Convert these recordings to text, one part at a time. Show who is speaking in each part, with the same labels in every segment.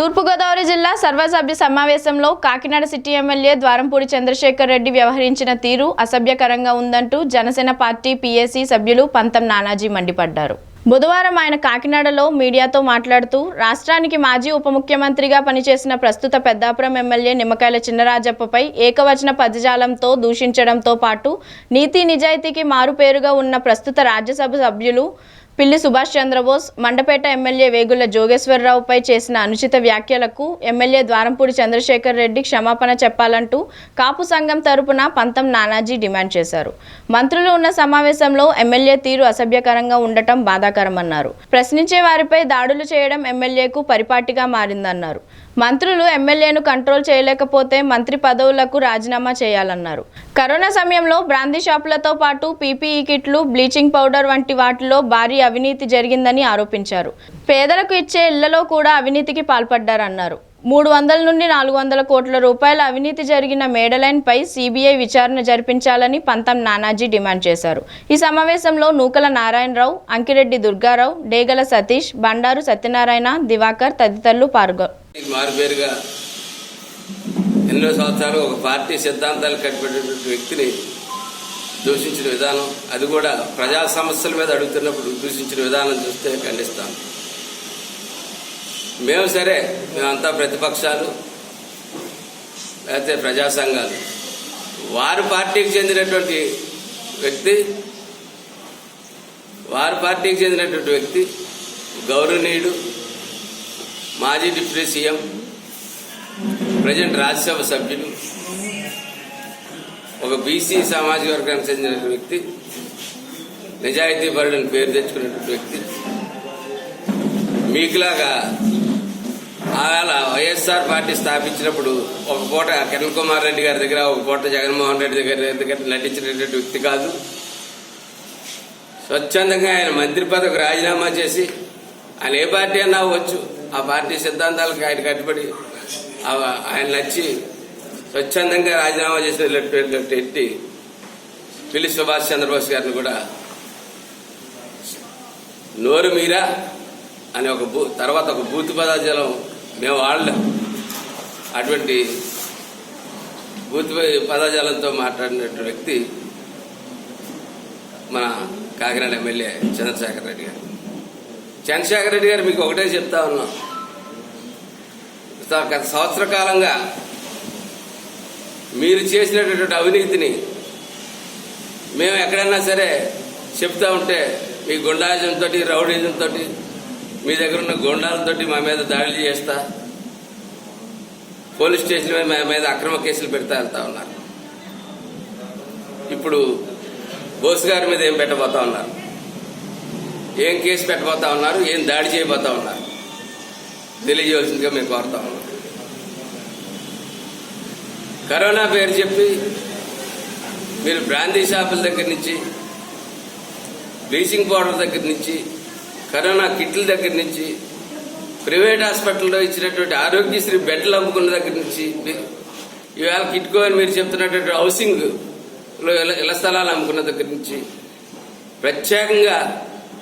Speaker 1: తూర్పుగోదావరి జిల్లా సర్వసభ్య సమావేశంలో కాకినాడ సిటీ ఎమ్మెల్యే ద్వారంపూడి చంద్రశేఖర్ రెడ్డి వ్యవహరించిన తీరు అసభ్యకరంగా ఉందంటూ జనసేన పార్టీ పీఏసీ సభ్యులు పంతం నానాజీ మండిపడ్డారు. బుధవారం ఆయన కాకినాడలో మీడియాతో మాట్లాడుతూ రాష్ట్రానికి మాజీ ఉప ముఖ్యమంత్రిగా పనిచేసిన ప్రస్తుత పెద్దాపురం ఎమ్మెల్యే నిమ్మకాయల చిన్నరాజప్పపై ఏకవచన పదజాలంతో దూషించడంతో పాటు నీతి నిజాయితీకి మారుపేరుగా ఉన్న ప్రస్తుత రాజ్యసభ సభ్యులు పిల్లి సుభాష్ చంద్రబోస్ మండపేట ఎమ్మెల్యే వేగుల జోగేశ్వరరావుపై చేసిన అనుచిత వ్యాఖ్యలకు ఎమ్మెల్యే ద్వారంపూడి చంద్రశేఖర్ రెడ్డి క్షమాపణ చెప్పాలంటూ కాపు సంఘం తరపున పంతం నానాజీ డిమాండ్ చేశారు. మంత్రులు ఉన్న సమావేశంలో ఎమ్మెల్యే తీరు అసభ్యకరంగా ఉండటం బాధాకరమన్నారు. ప్రశ్నించే వారిపై దాడులు చేయడం ఎమ్మెల్యేకు పరిపాటిగా మారిందన్నారు. మంత్రులు ఎమ్మెల్యేను కంట్రోల్ చేయలేకపోతే మంత్రి పదవులకు రాజీనామా చేయాలన్నారు. కరోనా సమయంలో బ్రాందీ షాపులతో పాటు పీపీఈ కిట్లు బ్లీచింగ్ పౌడర్ వంటి వాటిలో భారీ అవినీతి జరిగిందని ఆరోపించారు. పేదలకు ఇచ్చే ఇళ్ళలో కూడా అవినీతికి పాల్పడ్డారన్నారు. మూడు వందల నుండి నాలుగు వందల కోట్ల రూపాయల అవినీతి జరిగిన మేడలైన్పై సిబిఐ విచారణ జరిపించాలని పంతం నానాజీ డిమాండ్ చేశారు. ఈ సమావేశంలో నూకల నారాయణరావు అంకిరెడ్డి దుర్గారావు డేగల సతీష్ బండారు సత్యనారాయణ దివాకర్ తదితరులు పాల్గొ
Speaker 2: మారుపేరుగా ఎన్నో సంవత్సరాలు ఒక పార్టీ సిద్ధాంతాలు కట్టిపెట్టినటువంటి వ్యక్తిని దూషించిన విధానం అది కూడా ప్రజా సమస్యల మీద అడుగుతున్నప్పుడు దూషించిన విధానం చూస్తే ఖండిస్తాం. మేము సరే మేమంతా ప్రతిపక్షాలు లేకపోతే ప్రజా సంఘాలు. వారి పార్టీకి చెందినటువంటి వ్యక్తి వారి పార్టీకి చెందినటువంటి వ్యక్తి గౌరవనీయుడు మాజీ డిప్యూటీ సీఎం ప్రజెంట్ రాజ్యసభ సభ్యులు ఒక బీసీ సామాజిక వర్గానికి చెందిన వ్యక్తి నిజాయితీ పరుడని పేరు తెచ్చుకున్నటువంటి వ్యక్తి. మీకులాగా ఆవేళ వైఎస్ఆర్ పార్టీ స్థాపించినప్పుడు ఒక పూట కిరణ్ కుమార్ రెడ్డి గారి దగ్గర ఒక పూట జగన్మోహన్ రెడ్డి దగ్గర దగ్గర నటించినటువంటి వ్యక్తి కాదు. స్వచ్ఛందంగా ఆయన మంత్రి పదవికి రాజీనామా చేసి ఆయన ఏ పార్టీ అన్నా అవ్వచ్చు. ఆ పార్టీ సిద్ధాంతాలకు ఆయన కట్టుబడి ఆ- ఆయన నచ్చి స్వచ్ఛందంగా రాజీనామా చేసినటువంటి వ్యక్తి పిల్లి సుభాష్ చంద్రబోస్ గారిని కూడా నోరు మీరా అనే ఒక భూ తర్వాత ఒక బూత్ పదాజలం మేము వాడలేం అటువంటి బూత్ పదాజాలంతో మాట్లాడినటువంటి వ్యక్తి మన కాకినాడ ఎమ్మెల్యే చంద్రశేఖర్ రెడ్డి గారు. చంద్రశేఖర రెడ్డి గారు మీకు ఒకటే చెప్తా ఉన్నాం. గత గత సంవత్సర కాలంగా మీరు చేసినటువంటి అవినీతిని మేము ఎక్కడైనా సరే చెప్తా ఉంటే మీ గుండాయిజంతో రౌడీజంతో మీ దగ్గర ఉన్న గుండాలతో మా మీద దాడులు చేస్తా పోలీస్ స్టేషన్ మీద మా మీద అక్రమ కేసులు పెడతా వెళ్తా ఉన్నారు. ఇప్పుడు బోస్ గారి మీద ఏం పెట్టబోతా ఉన్నారు? ఏం కేసు పెట్టబోతా ఉన్నారు ఏం దాడి చేయబోతా ఉన్నారు? తెలియజేయవలసిందిగా మేము కోరుతా ఉన్నాం. కరోనా పేరు చెప్పి మీరు బ్రాందీ షాపుల దగ్గర నుంచి బ్లీచింగ్ పౌడర్ దగ్గర నుంచి కరోనా కిట్ల దగ్గర నుంచి ప్రైవేట్ హాస్పిటల్లో ఇచ్చినటువంటి ఆరోగ్యశ్రీ బెడ్లు అమ్ముకున్న దగ్గర నుంచి ఇవాళ కిట్కో అని మీరు చెప్తున్నటువంటి హౌసింగ్లో ఇళ్ళ స్థలాలు అమ్ముకున్న దగ్గర నుంచి ప్రత్యేకంగా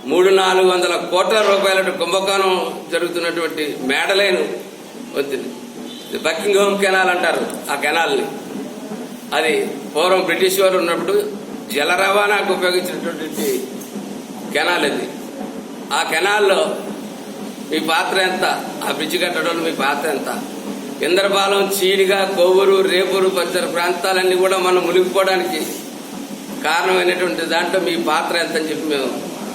Speaker 2: మూడు నాలుగు వందల కోట్ల రూపాయల కుంభకోణం జరుగుతున్నటువంటి మేడలైన వద్దు బకింగ్ హోమ్ కెనాల్ అంటారు ఆ కెనాల్ని. అది పూర్వం బ్రిటిష్ వారు ఉన్నప్పుడు జల రవాణాకు ఉపయోగించినటువంటి కెనాల్ అది ఆ కెనాల్లో మీ పాత్ర ఎంత? ఆ బ్రిడ్జ్ కట్టడంలో మీ పాత్ర ఎంత? ఇంద్రపాలెం చీడిగా కొవ్వూరు రేపూరు పరిసర ప్రాంతాలన్నీ కూడా మనం మునిగిపోవడానికి కారణమైనటువంటి దాంట్లో మీ పాత్ర ఎంత అని చెప్పి మేము